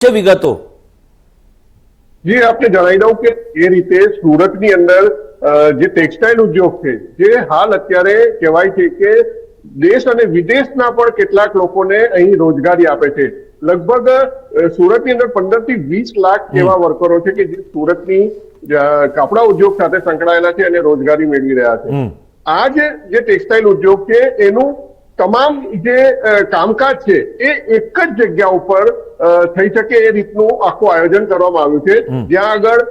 છે વિગતો. જી આપને જણાવી દઉં કે એ રીતે સુરતની અંદર જે ટેક્સટાઇલ ઉદ્યોગ છે જે હાલ અત્યારે કહેવાય છે કે દેશ અને વિદેશના પણ કેટલાક લોકોને અહીં રોજગારી આપે છે. લગભગ સુરતની અંદર પંદરથી વીસ લાખ એવા વર્કરો છે કે જે સુરતની કાપડા ઉદ્યોગ સાથે સંકળાયેલા છે અને રોજગારી મેળવી રહ્યા છે. આ જે ટેક્સટાઇલ ઉદ્યોગ છે એનું તમામ જે કામકાજ છે એ એક જ જગ્યા ઉપર થઈ શકે એ રીતનું આખું આયોજન કરવામાં આવ્યું છે. જ્યાં આગળ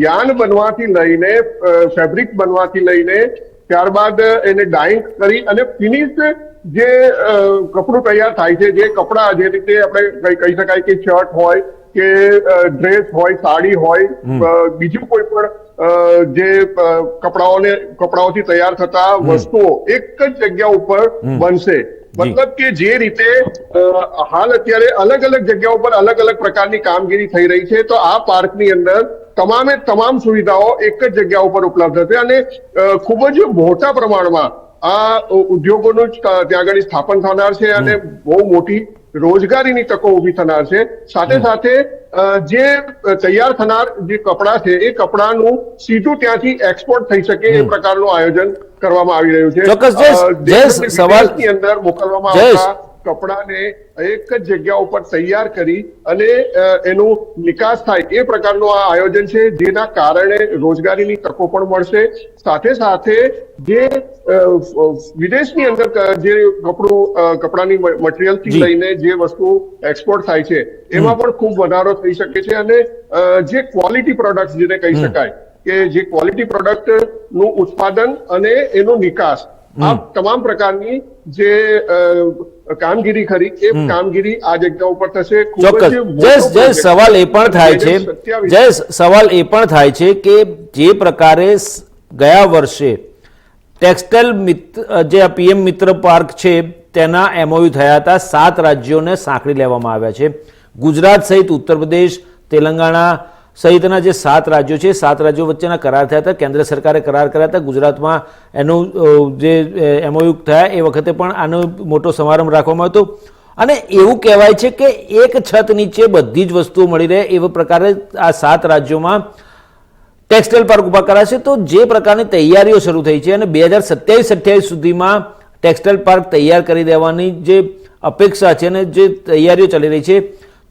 યાન બનવાથી લઈને ફેબ્રિક બનવાથી લઈને ત્યારબાદ એને ડાઈંગ કરી અને ફિનિશ જે કપડું તૈયાર થાય છે જે કપડા જે રીતે આપણે કહી- શકાય કે શર્ટ હોય કે ડ્રેસ હોય સાડી હોય બીજું કોઈ પણ જે કપડાઓને કપડાઓથી તૈયાર થતા વસ્તુઓ એક જ જગ્યા ઉપર બનશે. મતલબ કે જે રીતે હાલ અત્યારે અલગ અલગ જગ્યા ઉપર અલગ અલગ પ્રકારની કામગીરી થઈ રહી છે તો આ પાર્કની અંદર તમામે તમામ સુવિધાઓ એક જ જગ્યા ઉપર ઉપલબ્ધ થશે અને ખૂબ જ મોટા પ્રમાણમાં આ ઉદ્યોગોનું જ ત્યાં આગળ સ્થાપન થનાર છે અને બહુ મોટી રોજગારીની તકો ઊભી થનાર છે. સાથે સાથે જે તૈયાર થનાર જે કપડાં છે એ કપડાનું સીધું ત્યાંથી એક્સપોર્ટ થઈ શકે એ પ્રકારનું આયોજન કરવામાં આવી રહ્યું છે ચોક્કસ, જયેશ, અંદર મોકલવામાં. આવતા કપડાને એક જ જગ્યા ઉપર તૈયાર કરી અને એનું નિકાસ થાય એ પ્રકારનું આ આયોજન છે જેના કારણે રોજગારીની તકો પણ મળશે. સાથે સાથે જે વિદેશની અંદર જે કપડું કપડાની મટીરિયલથી. લઈને જે વસ્તુ એક્સપોર્ટ થાય છે એમાં પણ ખૂબ વધારો થઈ શકે છે અને જે ક્વોલિટી પ્રોડક્ટ જેને કહી શકાય કે જે ક્વોલિટી પ્રોડક્ટનું ઉત્પાદન અને એનો નિકાસ આ તમામ પ્રકારની જે કામગીરી ખરી એ કામગીરી આ જગ્યા ઉપર થશે. ચોક્કસ. જયેશ જયેશ સવાલ એ પણ થાય છે. જયેશ સવાલ એ પણ થાય છે કે જે પ્રકારે ગયા વર્ષે ટેક્સટાઇલ મિત્ર જે આ પીએમ મિત્ર પાર્ક છે તેના એમઓયુ થયા હતા. સાત રાજ્યોને સાંકળી લેવામાં આવ્યા છે. ગુજરાત સહિત ઉત્તર પ્રદેશ તેલંગાણા સહિતના જે સાત રાજ્યો છે, સાત રાજ્યો વચ્ચેના કરાર થયા હતા. કેન્દ્ર સરકારે કરાર કર્યા હતા. ગુજરાતમાં એનું જે એમઓયુ થયા, એ વખતે પણ આનો મોટો સમારંભ રાખવામાં હતો અને એવું કહેવાય છે કે એક છત નીચે બધી જ વસ્તુઓ મળી રહે એવા પ્રકારે આ સાત રાજ્યોમાં ટેક્સટાઇલ પાર્ક ઊભા કરાશે તો જે પ્રકારની તૈયારીઓ શરૂ થઈ છે અને બે હજાર સત્યાવીસ, અઠ્યાવીસ સુધીમાં ટેક્સટાઇલ પાર્ક તૈયાર કરી દેવાની જે અપેક્ષા છે અને જે તૈયારીઓ ચાલી રહી છે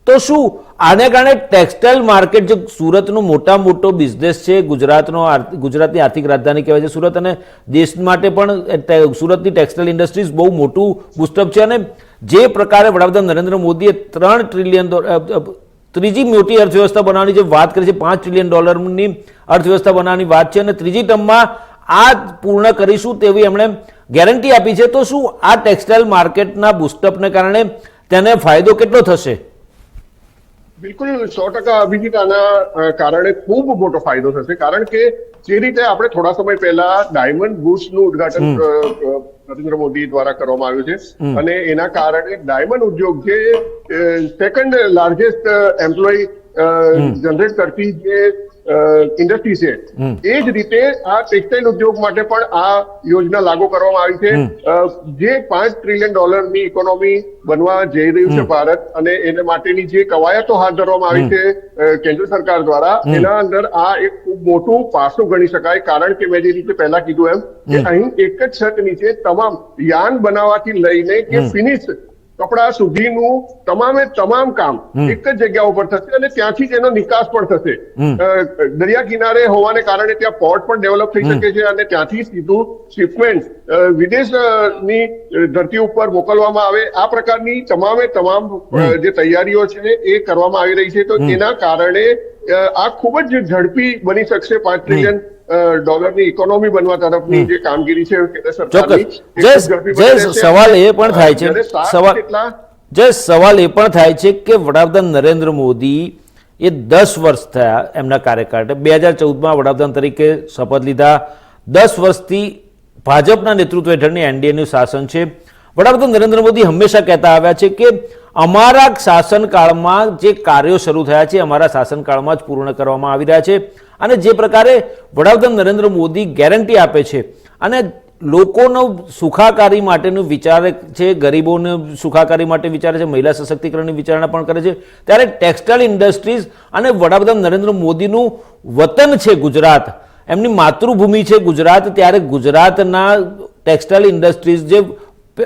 તો શું? આને કારણે ટેક્સટાઇલ માર્કેટ જે સુરતનો મોટા મોટો બિઝનેસ છે, ગુજરાતનો ગુજરાતની આર્થિક રાજધાની કહેવાય છે સુરત અને દેશ માટે પણ સુરતની ટેક્સટાઇલ ઇન્ડસ્ટ્રીઝ બહુ મોટું બુસ્ટઅપ છે અને જે પ્રકારે વડાપ્રધાન નરેન્દ્ર મોદીએ ત્રણ ટ્રિલિયન ત્રીજી મોટી અર્થવ્યવસ્થા બનાવવાની જે વાત કરી છે, પાંચ ટ્રિલિયન ડોલરની અર્થવ્યવસ્થા બનાવવાની વાત છે અને ત્રીજી ટર્મમાં આ પૂર્ણ કરીશું તેવી એમણે ગેરંટી આપી છે. તો શું આ ટેક્સટાઇલ માર્કેટના બુસ્ટઅપને કારણે તેને ફાયદો કેટલો થશે? બિલકુલ સો ટકા અભિજીત આના કારણે ખૂબ મોટો ફાયદો થશે. કારણ કે જે રીતે આપણે થોડા સમય પહેલા ડાયમંડ બુશનું ઉદઘાટન નરેન્દ્ર મોદી દ્વારા કરવામાં આવ્યું છે. અને એના કારણે ડાયમંડ ઉદ્યોગ જે સેકન્ડ લાર્જેસ્ટ એમ્પ્લોય જનરેટ કરતી જે ઇન્ડસ્ટ્રી છે. એ જ રીતે આ ટેક્સટાઇલ ઉદ્યોગ માટે પણ આ યોજના લાગુ કરવામાં આવી છે. જે પાંચ ટ્રિલિયન ડોલરની ઇકોનોમી બનવા જઈ રહ્યું છે ભારત અને એને માટેની જે કવાયતો હાથ ધરવામાં આવી છે કેન્દ્ર સરકાર દ્વારા એના અંદર આ એક ખૂબ મોટું પાસું ગણી શકાય. કારણ કે મેં જે રીતે પહેલા કીધું એમ કે અહીં એક જ છત નીચે તમામ યાન બનાવવાથી લઈને કે ફિનિશ કપડા સુધીનું તમામે તમામ કામ એક જ જગ્યા ઉપર થશે અને ત્યાંથી જ એનો નિકાસ પણ થશે. દરિયા કિનારે હોવાને કારણે ત્યાં પોર્ટ પણ ડેવલપ થઈ શકે છે અને ત્યાંથી સીધું શિપમેન્ટ વિદેશની ધરતી ઉપર મોકલવામાં આવે. આ પ્રકારની તમામે તમામ જે તૈયારીઓ છે એ કરવામાં આવી રહી છે. તો એના કારણે આ ખૂબ જ ઝડપી બની શકશે પાંચ ટ્રિલિયન ડોલરની ઇકોનોમી બનવા તરફની જે કામગીરી છે કેન્દ્ર સરકારની રહેશે. સવાલ એ પણ થાય છે. સવાલ જે સવાલ એ પણ થાય છે કે વડાપ્રધાન નરેન્દ્ર મોદી એ દસ વર્ષ થયા એમના કાર્યકાળ બે હજાર ચૌદમાં વડાપ્રધાન તરીકે શપથ લીધા. દસ વર્ષથી ભાજપના નેતૃત્વ હેઠળની એનડીએનું શાસન છે. વડાપ્રધાન નરેન્દ્ર મોદી હંમેશા કહેતા આવ્યા છે કે અમારા શાસનકાળમાં જે કાર્યો શરૂ થયા છે અમારા શાસનકાળમાં જ પૂર્ણ કરવામાં આવી રહ્યા છે. અને જે પ્રકારે વડાપ્રધાન નરેન્દ્ર મોદી ગેરંટી આપે છે. અને લોકોનો સુખાકારી માટેનું વિચારે છે, ગરીબોને સુખાકારી માટે વિચારે છે, મહિલા સશક્તિકરણની વિચારણા પણ કરે છે. ત્યારે ટેક્સટાઇલ ઇન્ડસ્ટ્રીઝ અને વડાપ્રધાન નરેન્દ્ર મોદીનું વતન છે ગુજરાત. એમની માતૃભૂમિ છે ગુજરાત. ત્યારે ગુજરાતના ટેક્સટાઇલ ઇન્ડસ્ટ્રીઝ જે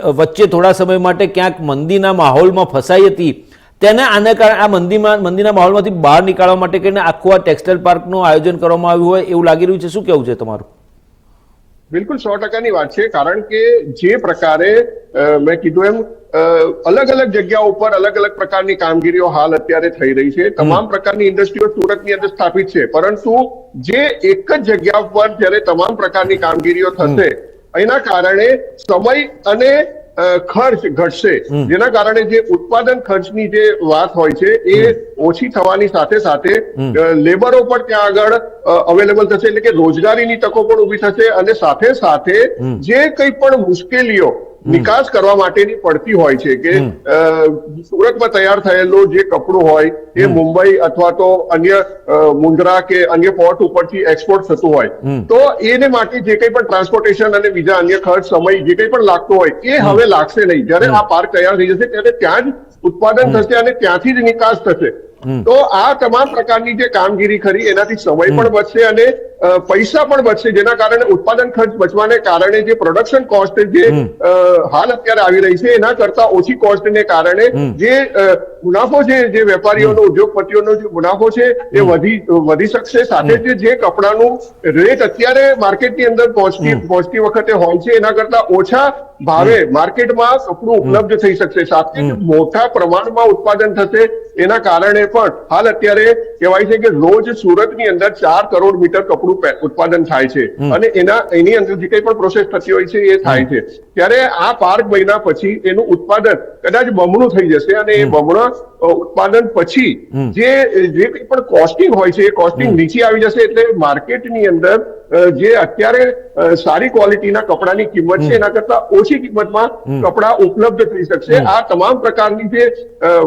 વચ્ચે થોડા સમય માટે ક્યાંક મંદીના માહોલમાં ફસાઈ હતી તેને આને કારણે આ મંદિરમાં મંદિરના માહોલમાંથી બહાર નીકાળવા માટે કરીને આખું આ ટેક્સટાઇલ પાર્કનું આયોજન કરવામાં આવ્યું હોય એવું લાગી રહ્યું છે. શું કેવું છે તમારું? બિલકુલ સો ટકાની વાત છે કારણ કે જે પ્રકારે મેં કીધું એમ અલગ અલગ જગ્યાઓ ઉપર અલગ અલગ પ્રકારની કામગીરીઓ હાલ અત્યારે થઈ રહી છે. તમામ પ્રકારની ઇન્ડસ્ટ્રીઓ સુરતની અંદર સ્થાપિત છે પરંતુ જે એક જ જગ્યા પર જ્યારે તમામ પ્રકારની કામગીરીઓ થશે એના કારણે સમય અને ખર્ચ ઘટશે. જેના કારણે જે ઉત્પાદન ખર્ચની જે વાત હોય છે એ ઓછી થવાની સાથે સાથે લેબરો પણ ત્યાં આગળ અવેલેબલ થશે. એટલે કે રોજગારીની તકો પણ ઊભી થશે અને સાથે સાથે જે કંઈ પણ મુશ્કેલીઓ નિકાસ કરવા માટેની પડતી હોય છે કે સુરતમાં તૈયાર થયેલો જે કપડું હોય એ મુંબઈ અથવા તો અન્ય અ, મુન્દ્રા કે અન્ય પોર્ટ ઉપરથી એક્સપોર્ટ થતું હોય. તો એને માટે જે કંઈ પણ ટ્રાન્સપોર્ટેશન અને બીજા અન્ય ખર્ચ સમય જે કંઈ પણ લાગતો હોય એ હવે લાગશે નહીં. જ્યારે આ પાર્ક તૈયાર થઈ જશે ત્યારે ત્યાં જ ઉત્પાદન થશે અને ત્યાંથી જ નિકાસ થશે. તો આ તમામ પ્રકારની જે કામગીરી ખરી એનાથી સમય પણ બચશે અને પૈસા પણ બચશે જેના કારણે ઉત્પાદન ખર્ચ બચવાને કારણે જે પ્રોડક્શન કોસ્ટ જે હાલ અત્યારે આવી રહી છે એના કરતા ઓછી કોસ્ટને કારણે જે મુનાફો છે જે વેપારીઓનો ઉદ્યોગપતિઓનો જે મુનાફો છે એ વધી વધી શકશે. સાથે જ જે કપડાનું રેટ અત્યારે માર્કેટની અંદર પહોંચતી પહોંચતી વખતે હોય છે એના કરતા ઓછા ભાવે માર્કેટમાં કપડું ઉપલબ્ધ થઈ શકશે. સાથે મોટા પ્રમાણમાં ઉત્પાદન થશે એના કારણે પણ હાલ અત્યારે કહેવાય છે કે રોજ સુરતની અંદર ચાર કરોડ મીટર કપડું ઉત્પાદન થાય છે. અને એના એની અંદર જે કંઈ પણ પ્રોસેસ થતી હોય છે એ થાય છે. ત્યારે આ પાર્ક બન્યા પછી એનું ઉત્પાદન કદાચ બમણું થઈ જશે અને એ બમણા ઉત્પાદન પછી જે જે કંઈ પણ કોસ્ટિંગ હોય છે એ કોસ્ટિંગ નીચે આવી જશે એટલે માર્કેટની અંદર જે અત્યારે સારી ક્વોલિટીના કપડાની કિંમત છે એના કરતા ઓછી કિંમતમાં કપડા ઉપલબ્ધ થઈ શકશે. આ તમામ પ્રકારની જે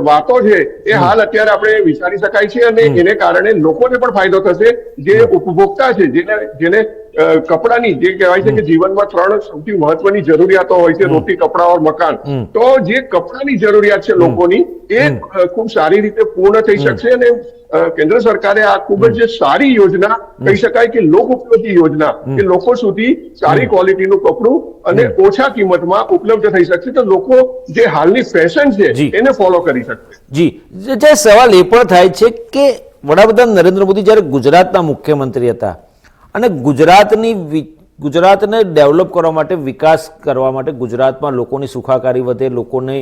વાતો છે એ હાલ અત્યારે આપણે વિચારી શકાય છે અને એને કારણે લોકોને પણ ફાયદો થશે જે ઉપભોક્તા છે જેને જેને કપડાની જે કહેવાય છે કે જીવનમાં ત્રણ સૌથી મહત્વની જરૂરિયાતો હોય છે રોટી કપડા ઓર મકાન. તો જે કપડાની જરૂરિયાત છે લોકોની એ ખૂબ સારી રીતે પૂર્ણ થઈ શકશે અને કેન્દ્ર સરકારે આ ખૂબ જ સારી યોજના કહી શકાય કે લોક ઉપયોગી યોજના કે લોકો સુધી સારી ક્વોલિટીનું કપડું અને ઓછા કિંમતમાં ઉપલબ્ધ થઈ શકશે. તો લોકો જે હાલની ફેશન છે. એને ફોલો કરી શકશે. જે- જે સવાલ એ પણ થાય છે કે વડાપ્રધાન નરેન્દ્ર મોદી જ્યારે ગુજરાતના મુખ્યમંત્રી હતા અને ગુજરાતની ગુજરાતને ડેવલપ કરવા માટે, વિકાસ કરવા માટે ગુજરાતમાં લોકોની સુખાકારી વધે, લોકોની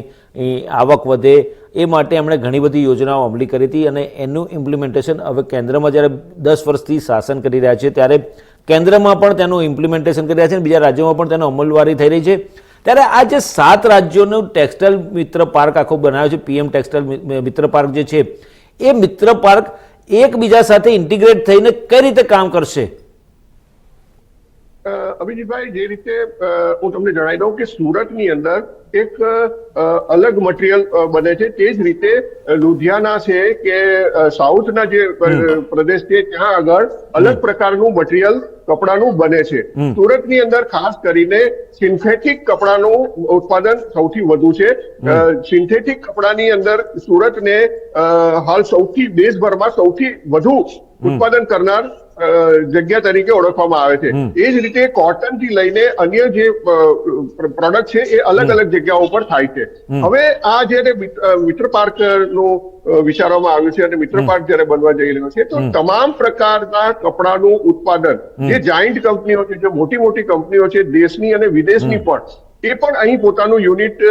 આવક વધે, એ માટે એમણે ઘણી બધી યોજનાઓ અમલી કરી હતી અને એનું ઇમ્પ્લિમેન્ટેશન હવે કેન્દ્રમાં જ્યારે દસ વર્ષથી શાસન કરી રહ્યા છે, ત્યારે કેન્દ્રમાં પણ તેનું ઇમ્પ્લિમેન્ટેશન કરી રહ્યા છે અને બીજા રાજ્યોમાં પણ તેનો અમલવારી થઈ રહી છે. ત્યારે આ જે સાત રાજ્યોનું ટેક્સટાઇલ મિત્ર પાર્ક આખો બનાવ્યો છે, પીએમ ટેક્સટાઇલ મિત્ર પાર્ક જે છે, એ મિત્ર પાર્ક એકબીજા સાથે ઇન્ટિગ્રેટ થઈને કઈ રીતે કામ કરશે? અભિજીતભાઈ જે રીતે હું તમને જણાવી દઉં કે સુરતની અંદર એક અલગ મટીરિયલ બને છે. તે જ રીતે લુધિયાના છે કે સાઉથના જે પ્રદેશ છે ત્યાં આગળ અલગ પ્રકારનું મટીરિયલ કપડાનું બને છે. સુરતની અંદર ખાસ કરીને સિન્થેટિક કપડાનું ઉત્પાદન સૌથી વધુ છે. સિન્થેટિક કપડાની અંદર સુરતને હાલ સૌથી દેશભરમાં સૌથી વધુ ઉત્પાદન કરનાર જગ્યા તરીકે ઓળખવામાં આવે છે. એ જ રીતે કોટનથી લઈને અન્ય જે પ્રોડક્ટ છે એ અલગ અલગ જગ્યાઓ પર થાય છે. હવે આ જયારે મિત- મિત્ર પાર્કનું વિચારવામાં આવ્યું છે અને મિત્ર પાર્ક જ્યારે બનવા જઈ રહ્યો છે તો તમામ પ્રકારના કપડાનું ઉત્પાદન જે જાયન્ટ કંપનીઓ છે જે મોટી મોટી કંપનીઓ છે દેશની અને વિદેશની પણ એ પણ અહીં પોતાનું યુનિટ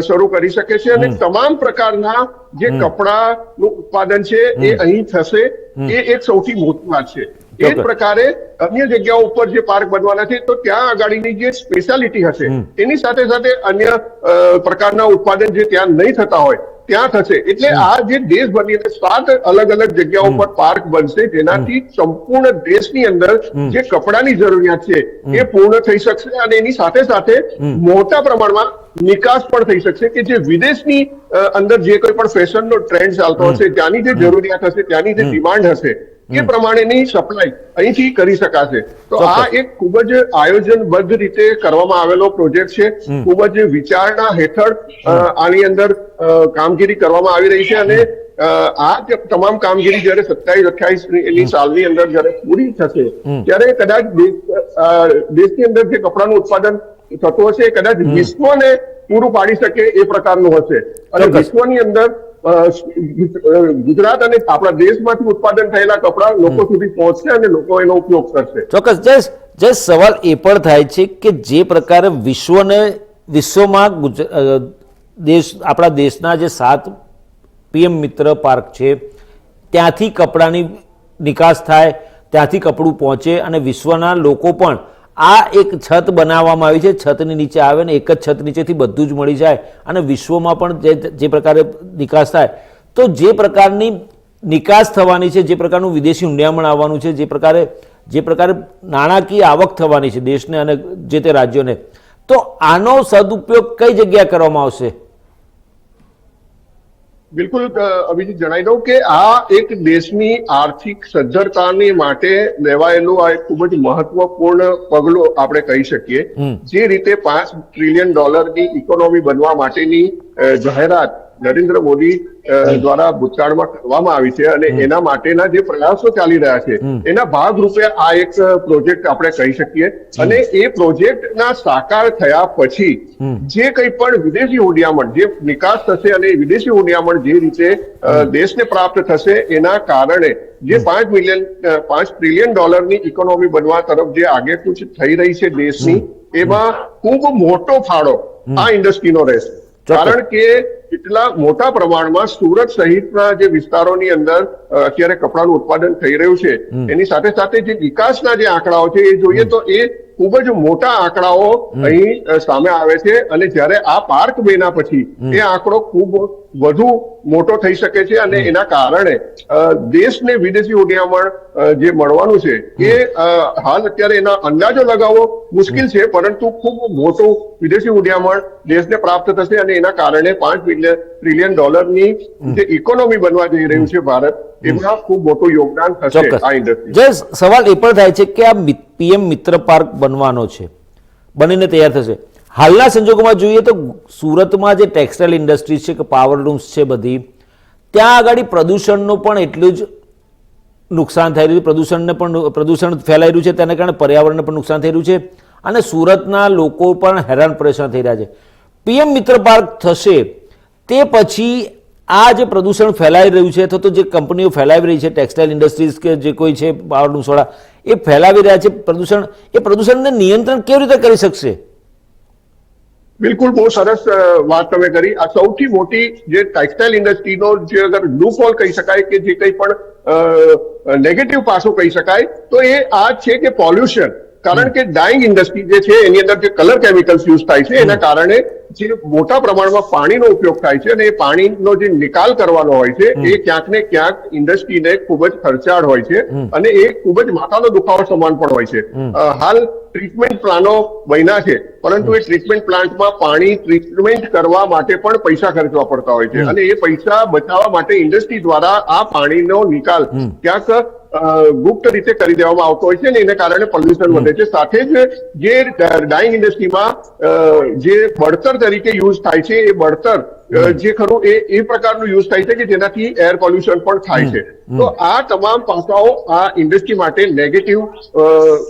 શરૂ કરી શકે છે અને તમામ પ્રકારના જે કપડાનું ઉત્પાદન છે એ અહીં થશે એ એક સૌથી મોટી વાત છે. એ જ પ્રકારે અન્ય જગ્યાઓ ઉપર જે પાર્ક બનવાના છે તો ત્યાં આગાડીની જે સ્પેશિયાલિટી હશે એની સાથે સાથે અન્ય પ્રકારના ઉત્પાદન જે ત્યાં નહીં થતા હોય ત્યાં થશે. એટલે આ જે દેશ બનીને સાત અલગ અલગ જગ્યાઓ પર પાર્ક બનશે જેનાથી સંપૂર્ણ દેશની અંદર જે કપડાની જરૂરિયાત છે એ પૂર્ણ થઈ શકશે અને એની સાથે સાથે મોટા પ્રમાણમાં નિકાસ પણ થઈ શકશે કે જે વિદેશની અંદર જે કોઈ પણ ફેશનનો ટ્રેન્ડ ચાલતો હશે ત્યાંની જે જરૂરિયાત હશે ત્યાંની જે ડિમાન્ડ હશે એ પ્રમાણેની સપ્લાય અહીંથી કરી શકાશે. તો આ. એક ખૂબ જ આયોજનબદ્ધ રીતે કરવામાં આવેલો પ્રોજેક્ટ છે. ખૂબ જ વિચારણા હેઠળ આની અંદર કામગીરી કરવામાં આવી રહી છે અને આ તમામ કામગીરી જયારે સત્યાવીસ અઠ્યાવીસની સાલની અંદર જયારે પૂરી થશે ત્યારે કદાચ દેશની અંદર જે કપડાનું ઉત્પાદન થતું હશે કદાચ વિશ્વને પૂરું પાડી શકે એ પ્રકારનું હશે. અને વિશ્વની અંદર ગુજરાત અને આપણા દેશમાંથી ઉત્પાદન થયેલા કપડા લોકો સુધી પહોંચશે અને લોકો એનો ઉપયોગ કરશે. ચોક્કસ. જયેશ જયેશ સવાલ એ પણ થાય છે કે જે પ્રકારે વિશ્વને વિશ્વમાં દેશ આપણા દેશના જે સાત પીએમ મિત્ર પાર્ક છે ત્યાંથી કપડાની નિકાસ થાય ત્યાંથી કપડું પહોંચે અને વિશ્વના લોકો પણ આ એક છત બનાવવામાં આવી છે. છતની નીચે આવે ને એક જ છત નીચેથી બધું જ મળી જાય અને વિશ્વમાં પણ જે જે પ્રકારે નિકાસ થાય. તો જે પ્રકારની નિકાસ થવાની છે, જે પ્રકારનું વિદેશી ઊંડિયામણ આવવાનું છે, જે પ્રકારે જે પ્રકારે નાણાકીય આવક થવાની છે દેશને અને જે તે રાજ્યોને. તો આનો સદુપયોગ કઈ જગ્યાએ કરવામાં આવશે? બિલકુલ અભિજીત જણાવી દઉં કે આ એક દેશની આર્થિક સદ્ધરતાની માટે લેવાયેલું આ એક ખૂબ જ મહત્વપૂર્ણ પગલું આપણે કહી શકીએ. જે રીતે પાંચ ટ્રિલિયન ડોલરની ઇકોનોમી બનવા માટેની જાહેરાત નરેન્દ્ર મોદી દ્વારા ભૂતકાળમાં કરવામાં આવી છે અને એના માટેના જે પ્રયાસો ચાલી રહ્યા છે એના ભાગરૂપે આ એક પ્રોજેક્ટ આપણે કહી શકીએ. અને એ પ્રોજેક્ટના સાકાર થયા પછી જે કંઈ પણ વિદેશી હુંડિયામણ જે નિકાસ થશે અને વિદેશી હુંડિયામણ જે રીતે દેશને પ્રાપ્ત થશે એના કારણે જે પાંચ મિલિયન પાંચ ટ્રિલિયન ડોલરની ઇકોનોમી બનવા તરફ જે આગેકૂચ થઈ રહી છે દેશની એમાં ખૂબ મોટો ફાળો આ ઇન્ડસ્ટ્રીનો રહેશે. કારણ કે એટલા મોટા પ્રમાણમાં સુરત સહિતના જે વિસ્તારોની અંદર અત્યારે કપડાનું ઉત્પાદન થઈ રહ્યું છે એની સાથે સાથે જે વિકાસના જે આંકડાઓ છે એ જોઈએ તો એ ખૂબ જ મોટા આંકડાઓ અહીં સામે આવે છે અને જ્યારે આ પાર્ક બન્યા પછી એ આંકડો ખૂબ વધુ મોટો થઈ શકે છે અને એના કારણે દેશને વિદેશી ઉડિયામણ જે મળવાનું છે એ હાલ અત્યારે એના અંદાજો લગાવવો મુશ્કેલ છે પરંતુ ખૂબ મોટું વિદેશી ઉડિયામણ દેશને પ્રાપ્ત થશે અને એના કારણે પાંચ ટ્રિલિયન ડોલરની જે ઇકોનોમી બનવા જઈ રહ્યું છે ભારત એમાં ખૂબ મોટું યોગદાન થશે આ ઇન્ડસ્ટ્રી સવાલ એ પણ થાય છે કે આ પીએમ મિત્ર પાર્ક બનવાનો છે બનીને તૈયાર થશે. હાલના સંજોગોમાં જોઈએ તો સુરતમાં જે ટેક્સટાઇલ ઇન્ડસ્ટ્રી છે કે પાવર લૂમ્સ છે બધી, ત્યાં આગળ પ્રદૂષણનું પણ એટલું જ નુકસાન થઈ રહ્યું છે. પ્રદૂષણને પણ પ્રદૂષણ ફેલાઈ રહ્યું છે. તેના કારણે પર્યાવરણને પણ નુકસાન થઈ રહ્યું છે. અને સુરતના લોકો પણ હેરાન પરેશાન થઈ રહ્યા છે. પીએમ મિત્ર પાર્ક થશે, તે પછી આ જે પ્રદૂષણ ફેલાઈ રહ્યું છે અથવા તો જે કંપનીઓ ફેલાવી રહી છે, ટેક્સટાઇલ ઇન્ડસ્ટ્રીઝ કે જે કોઈ છે, પાવર લૂમ્સવાળા એ ફેલાવી રહ્યા છે. પ્રદૂષણ, એ પ્રદૂષણને નિયંત્રણ કેવી રીતે કરી શકશે? બિલકુલ બહુ સરસ વાત તમે કરી. આ સૌથી મોટી જે ટેક્સટાઇલ ઇન્ડસ્ટ્રીનો જે અગર લૂપહોલ કહી શકાય કે જે કંઈ પણ નેગેટિવ પાસો કહી શકાય તો એ આ છે કે પોલ્યુશન કારણ કે ડાઇંગ ઇન્ડસ્ટ્રી જે છે એની અંદર જે કલર કેમિકલ્સ યુઝ થાય છે એના કારણે જે મોટા પ્રમાણમાં પાણીનો ઉપયોગ થાય છે અને એ પાણીનો જે નિકાલ કરવાનો હોય છે એ ક્યાંક ને ક્યાંક ઇન્ડસ્ટ્રીને ખૂબ જ ખર્ચાળ હોય છે અને એ ખૂબ જ માથાનો દુખાવો સમાન પણ હોય છે. હાલ ટ્રીટમેન્ટ પ્લાનો બન્યા છે પરંતુ એ ટ્રીટમેન્ટ પ્લાન્ટમાં પાણી ટ્રીટમેન્ટ કરવા માટે પણ પૈસા ખર્ચવા પડતા હોય છે. અને એ પૈસા બચાવવા માટે ઇન્ડસ્ટ્રી દ્વારા આ પાણીનો નિકાલ ક્યાંક ગુપ્ત રીતે કરી દેવામાં આવતો હોય છે ને એને કારણે પોલ્યુશન વધે છે. સાથે જ જે ડાઇંગ ઇન્ડસ્ટ્રીમાં જે બળતર તરીકે યુઝ થાય છે એ બળતર જે ખરું એ એ પ્રકારનું યુઝ થાય છે કે જેનાથી એર પોલ્યુશન પણ થાય છે. તો આ તમામ પાસાઓ આ ઇન્ડસ્ટ્રી માટે નેગેટિવ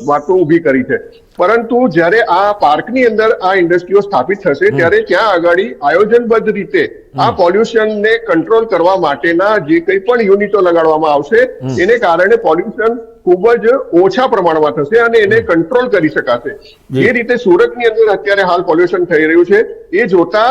વાતો ઊભી કરી છે. પરંતુ જ્યારે આ પાર્કની અંદર આ ઇન્ડસ્ટ્રીઓ સ્થાપિત થશે ત્યારે ત્યાં આગળ આયોજનબદ્ધ રીતે આ પોલ્યુશનને કંટ્રોલ કરવા માટેના જે કંઈ પણ યુનિટો લગાડવામાં આવશે એને કારણે પોલ્યુશન ખૂબ જ ઓછા પ્રમાણમાં થશે અને એને કંટ્રોલ કરી શકાશે. જે. રીતે સુરતની અંદર અત્યારે હાલ પોલ્યુશન થઈ રહ્યું છે. એ જોતા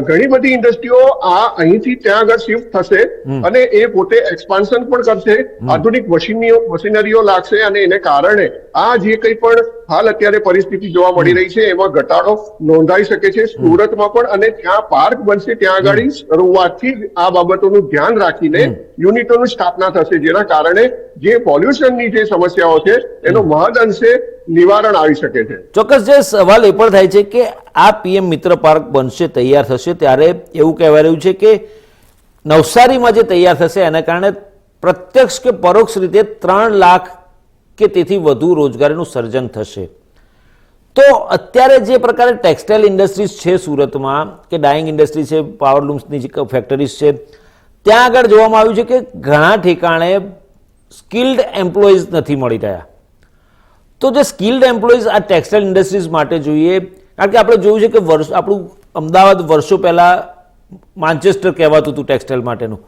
ઘણી બધી ઇન્ડસ્ટ્રીઓ આ અહીંથી ત્યાં આગળ શિફ્ટ થશે અને એ પોતે એક્સપાન્શન પણ કરશે. આધુનિક મશીનીઓ મશીનરીઓ લાગશે અને એને કારણે આ જે કંઈ પણ હાલ અત્યારે પરિસ્થિતિ જોવા મળી રહી છે. એમાં ઘટાડો નોંધાઈ શકે છે. સુરતમાં પણ અને ત્યાં પાર્ક બનશે. ત્યાં આગળ શરૂઆતથી આ બાબતોનું ધ્યાન રાખીને યુનિટોની સ્થાપના થશે જેના કારણે જે પોલ્યુશનની જે સમસ્યાઓ છે એનો મહદ અંશે નિવારણ આવી શકે છે. ચોક્કસ જે સવાલ એ પણ થાય છે કે આ પીએમ મિત્ર પાર્ક બનશે તૈયાર થશે ત્યારે એવું કહેવાય રહ્યું છે કે નવસારીમાં જે તૈયાર થશે એના કારણે પ્રત્યક્ષ કે પરોક્ષ રીતે ત્રણ લાખ કે તેથી વધુ રોજગારીનું સર્જન થશે. તો અત્યારે જે પ્રકારે ટેક્સટાઇલ ઇન્ડસ્ટ્રીઝ છે સુરતમાં, કે ડાઇંગ ઇન્ડસ્ટ્રી છે પાવરલૂમ્સની જે ફેક્ટરીઝ છે, ત્યાં આગળ જોવામાં આવ્યું છે કે ઘણા ઠેકાણે સ્કિલ્ડ એમ્પ્લોઈઝ નથી મળી રહ્યા. તો જે સ્કિલ્ડ એમ્પ્લોઈઝ આ ટેક્સટાઇલ ઇન્ડસ્ટ્રીઝ માટે જોઈએ, કારણ કે આપણે જોયું છે કે વર્ષ, આપણું અમદાવાદ વર્ષો પહેલાં માન્ચેસ્ટર કહેવાતું હતું ટેક્સટાઇલ માટેનું.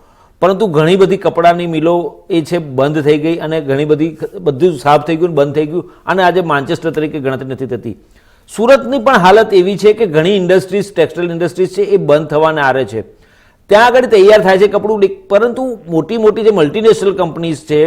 પરંતુ ઘણી બધી કપડાની મિલો એ છે બંધ થઈ ગઈ અને ઘણી બધી બધું સાફ થઈ ગયું બંધ થઈ ગયું અને આજે માન્ચેસ્ટર તરીકે ગણતરી નથી થતી. સુરતની પણ હાલત એવી છે કે ઘણી ઇન્ડસ્ટ્રીઝ, ટેક્સટાઇલ ઇન્ડસ્ટ્રીઝ છે એ બંધ થવાને આરે છે. ત્યાં આગળ તૈયાર થાય છે કપડું પરંતુ મોટી મોટી જે મલ્ટીનેશનલ કંપનીઝ છે,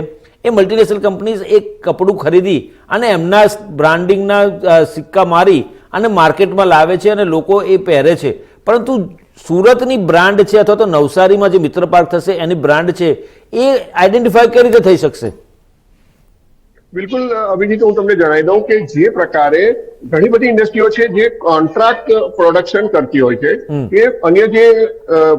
એ મલ્ટીનેશનલ કંપનીઝ એક કપડું ખરીદી અને એમના બ્રાન્ડિંગના સિક્કા મારી અને માર્કેટમાં લાવે છે અને લોકો એ પહેરે છે. પરંતુ સુરતની બ્રાન્ડ છે અથવા તો નવસારીમાં જે મિત્ર પાર્ક થશે એની બ્રાન્ડ છે એ આઈડેન્ટિફાય કઈ રીતે થઈ શકશે? બિલકુલ અભિજીત હું તમને જણાવી દઉં કે જે પ્રકારે ઘણી બધી ઇન્ડસ્ટ્રીઓ છે જે કોન્ટ્રાક્ટ પ્રોડક્શન કરતી હોય છે એ અન્ય જે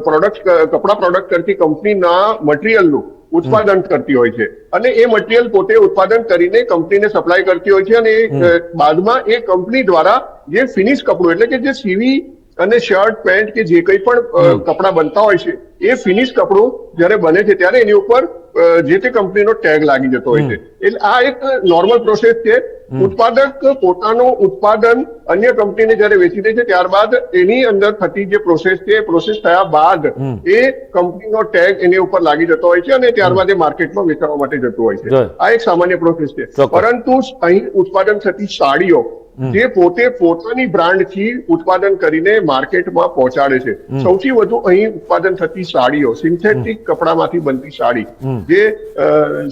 પ્રોડક્ટ કપડા પ્રોડક્ટ કરતી કંપનીના મટીરિયલનું ઉત્પાદન કરતી હોય છે. અને એ મટીરિયલ પોતે ઉત્પાદન કરીને કંપનીને સપ્લાય કરતી હોય છે અને બાદમાં એ કંપની દ્વારા જે ફિનિશ કપડું એટલે કે જે સીવી અને શર્ટ પેન્ટ કે જે કંઈ પણ કપડાં બનતા હોય છે એ ફિનિશ કપડું જ્યારે બને છે ત્યારે એની ઉપર જે તે કંપનીનો ટેગ લાગી જતો હોય છે. એટલે આ એક નોર્મલ પ્રોસેસ છે. ઉત્પાદક પોતાનું ઉત્પાદન અન્ય કંપનીને જ્યારે વેચી દે છે ત્યારબાદ એની અંદર થતી જે પ્રોસેસ છે પ્રોસેસ થયા બાદ એ કંપનીનો ટેગ એની ઉપર લાગી જતો હોય છે અને ત્યારબાદ એ માર્કેટમાં વેચવા માટે જતું હોય છે. આ એક સામાન્ય પ્રોસેસ છે. પરંતુ અહીં ઉત્પાદન થતી સાડીઓ જે પોતે પોતાની બ્રાન્ડથી ઉત્પાદન કરીને માર્કેટમાં પહોંચાડે છે. સૌથી વધુ અહીં ઉત્પાદન થતી સાડીઓ સિન્થેટિક કપડામાંથી બનતી સાડી જે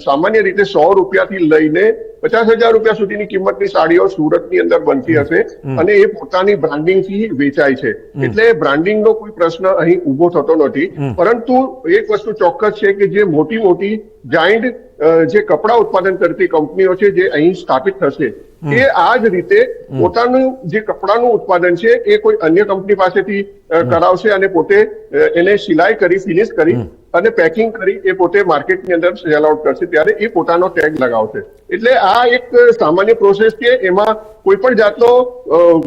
સામાન્ય રીતે સો રૂપિયાથી લઈને પચાસ હજાર રૂપિયા સુધીની કિંમતની સાડીઓ સુરતની અંદર બનતી હશે અને એ પોતાની બ્રાન્ડિંગથી વેચાય છે. એટલે બ્રાન્ડિંગનો કોઈ પ્રશ્ન અહીં ઊભો થતો નથી. પરંતુ એક વસ્તુ ચોક્કસ છે કે જે મોટી મોટી જાઇન્ટ જે કપડા ઉત્પાદન કરતી કંપનીઓ છે જે અહીં સ્થાપિત થશે એ આ જ રીતે પોતાનું જે કપડાનું ઉત્પાદન છે એ કોઈ અન્ય કંપની પાસેથી કરાવશે અને પોતે એને સિલાઈ કરી ફિનિશ કરી અને પેકિંગ કરી એ પોતે માર્કેટની અંદર સેલ આઉટ કરશે ત્યારે એ પોતાનો ટેગ લગાવશે. એટલે આ એક સામાન્ય પ્રોસેસ છે એમાં કોઈ પણ જાતનો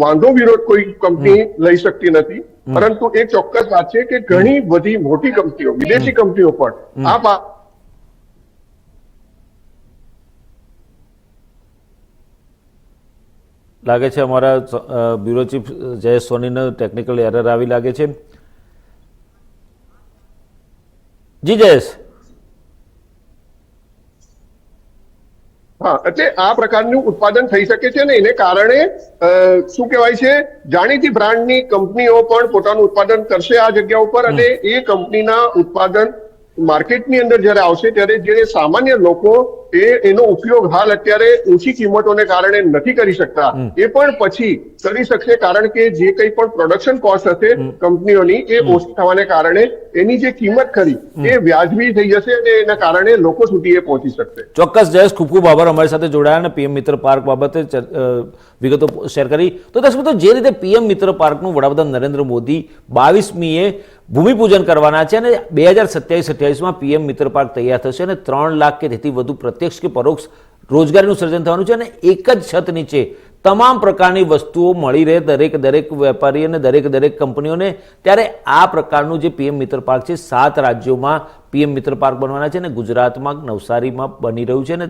વાંધો વિરોધ કોઈ કંપની લઈ શકતી નથી. પરંતુ એક ચોક્કસ વાત છે કે ઘણી બધી મોટી કંપનીઓ વિદેશી કંપનીઓ પણ આ લાગે છે અમારા બ્યુરો ચીફ જયેશ સોનીનો ટેકનિકલ એરર આવી લાગે છે. જી જયેશ હા એટલે આ પ્રકારનું ઉત્પાદન થઈ શકે છે ને એને કારણે શું કહેવાય છે જાણીતી બ્રાન્ડની કંપનીઓ પણ પોતાનું ઉત્પાદન કરશે આ જગ્યા ઉપર અને એ કંપનીના ઉત્પાદન માર્કેટની અંદર જ્યારે આવશે ત્યારે જે સામાન્ય લોકો એ એનો ઉપયોગ હાલ અત્યારે ઓછી કિંમતોને કારણે નથી કરી શકતા. એ પણ પછી કરી શકશે કારણ કે જે કંઈ પણ પ્રોડક્શન કોસ્ટ હશે કંપનીઓની એ ઓછી થવાને કારણે એની જે કિંમત ખરી એ વ્યાજબી થઈ જશે અને એના કારણે લોકો સુધી એ પહોંચી શકશે. ચોક્કસ જયેશ ખૂબ ખૂબ આભાર અમારી સાથે જોડાયા અને પીએમ મિત્ર પાર્ક બાબતે વિગતો શેર કરી. તો મિત્રો જે રીતે પીએમ મિત્ર પાર્કનું વડાપ્રધાન નરેન્દ્ર મોદી બાવીસમીએ ભૂમિપૂજન કરવાના છે અને બે હજાર સત્યાવીસ અઠ્યાવીસમાં પીએમ મિત્ર પાર્ક તૈયાર થશે અને ત્રણ લાખ કે તેથી વધુ પ્રત્યક્ષ કે પરોક્ષ રોજગારીનું સર્જન થવાનું છે અને એક જ છત નીચે તમામ પ્રકારની વસ્તુઓ મળી રહે દરેક દરેક વેપારી અને દરેક દરેક કંપનીઓને. ત્યારે આ પ્રકારનું જે પીએમ મિત્ર પાર્ક છે, સાત રાજ્યોમાં પીએમ મિત્ર પાર્ક બનવાના છે અને ગુજરાતમાં નવસારીમાં બની રહ્યું છે અને